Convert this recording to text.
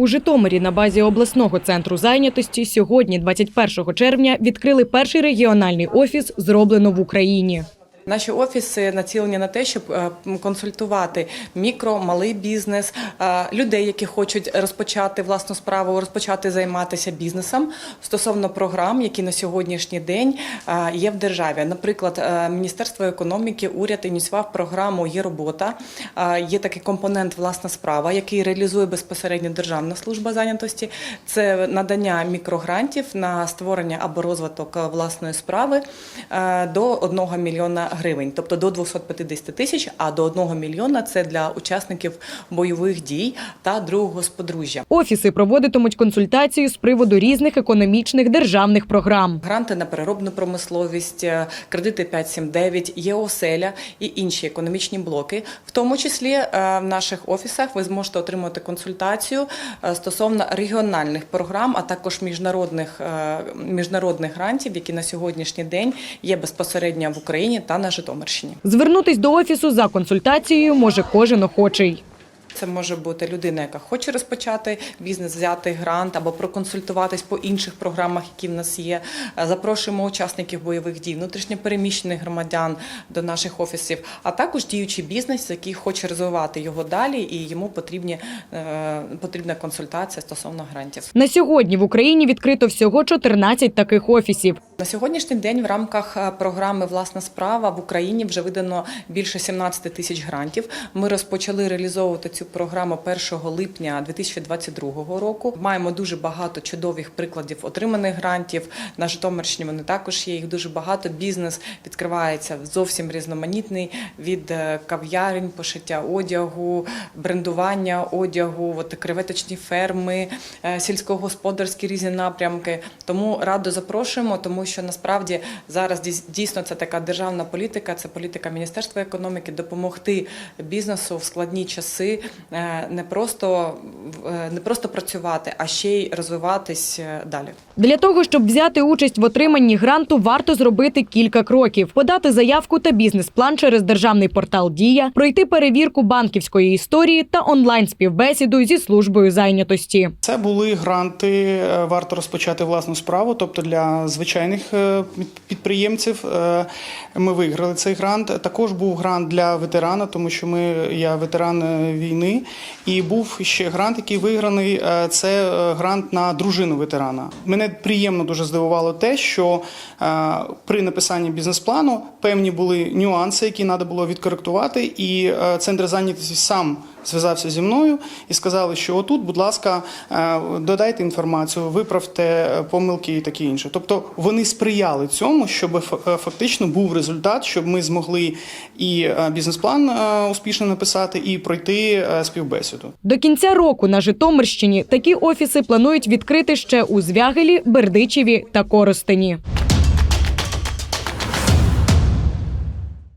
У Житомирі на базі обласного центру зайнятості сьогодні, 21 червня, відкрили перший регіональний офіс «Зроблено в Україні». Наші офіси націлені на те, щоб е, консультувати мікро, малий бізнес, е, людей, які хочуть розпочати власну справу, розпочати займатися бізнесом стосовно програм, які на сьогоднішній день е, є в державі. Наприклад, Міністерство економіки, уряд ініціював програму Є робота. Є такий компонент власна справа, який реалізує безпосередньо Державна служба зайнятості. Це надання мікрогрантів на створення або розвиток власної справи до 1 мільйона гривень, тобто до 250 тисяч, а до 1 мільйона це для учасників бойових дій та другого сподружжя. Офіси проводитимуть консультації з приводу різних економічних державних програм. Гранти на переробну промисловість, е, кредити 579, є оселя і інші економічні блоки. В тому числі е, в наших офісах ви зможете отримати консультацію е, стосовно регіональних програм, а також міжнародних міжнародних грантів, які на сьогоднішній день є безпосередньо в Україні та на Житомирщині. Звернутись до офісу за консультацією може кожен охочий. Це може бути людина, яка хоче розпочати бізнес, взяти грант або проконсультуватись по інших програмах, які в нас є. Запрошуємо учасників бойових дій, внутрішньопереміщених громадян до наших офісів, а також діючий бізнес, який хоче розвивати його далі, і йому потрібні е, потрібна консультація стосовно грантів. На сьогодні в Україні відкрито всього 14 таких офісів. На сьогоднішній день в рамках е, програми Власна справа в Україні вже видано більше 17 тисяч грантів. Ми розпочали реалізовувати цю програму 1 липня 2022 року. Маємо дуже багато чудових прикладів отриманих грантів. На Житомирщині вони також є. Їх дуже багато. Бізнес відкривається зовсім різноманітний від е, кав'ярень, пошиття одягу, брендування одягу, от креветочні ферми, е, сільськогосподарські різні напрямки. Тому радо запрошуємо, тому що насправді зараз дійс- дійсно це така державна політика, це політика Міністерства економіки допомогти бізнесу в складні часи е, не просто е, не просто працювати, а ще й розвиватись е, далі. Для того, щоб взяти участь в отриманні гранту, варто зробити кілька кроків: подати заявку та бізнес-план через державний портал Дія, пройти перевірку банківської історії та онлайн-співбесіду зі службою зайнятості. Це були гранти. Варто розпочати власну справу. Тобто для звичайних е, підприємців е, ми виграли цей грант. Також був грант для ветерана, тому що ми я ветеран е, війни. І був ще грант, який виграний. Це грант на дружину ветерана. Мене приємно дуже здивувало те, що при написанні бізнес-плану певні були нюанси, які треба було відкоректувати, і центр зайнятості сам зв'язався зі мною і сказали, що отут, будь ласка, додайте інформацію, виправте помилки і таке інше. Тобто вони сприяли цьому, щоб е, фактично був результат, щоб ми змогли і е, бізнес-план е, успішно написати, і пройти співбесіду. До кінця року на Житомирщині такі офіси планують відкрити ще у Звягелі, Бердичеві та Коростені.